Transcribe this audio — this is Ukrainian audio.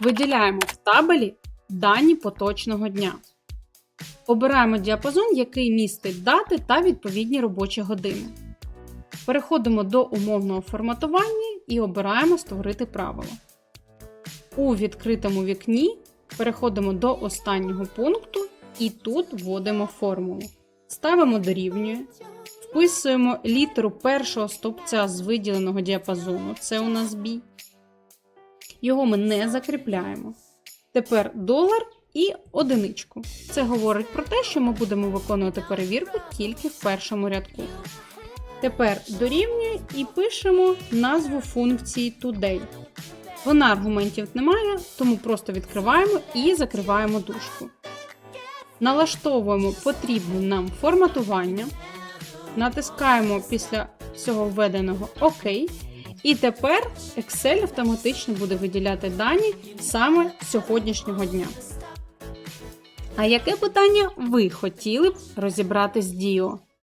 Виділяємо в табелі дані поточного дня. Обираємо діапазон, який містить дати та відповідні робочі години. Переходимо до умовного форматування і обираємо Створити правило. У відкритому вікні переходимо до останнього пункту і тут вводимо формулу. Ставимо дорівнює. Вписуємо літеру першого стовпця з виділеного діапазону, це у нас бій. Його ми не закріпляємо. Тепер долар і одиничку. Це говорить про те, що ми будемо виконувати перевірку тільки в першому рядку. Тепер дорівнює і пишемо назву функції today. Вона аргументів немає, тому просто відкриваємо і закриваємо дужку. Налаштовуємо потрібне нам форматування, натискаємо після всього введеного ОК. І тепер Excel автоматично буде виділяти дані саме сьогоднішнього дня. А яке питання ви хотіли б розібрати з Діо?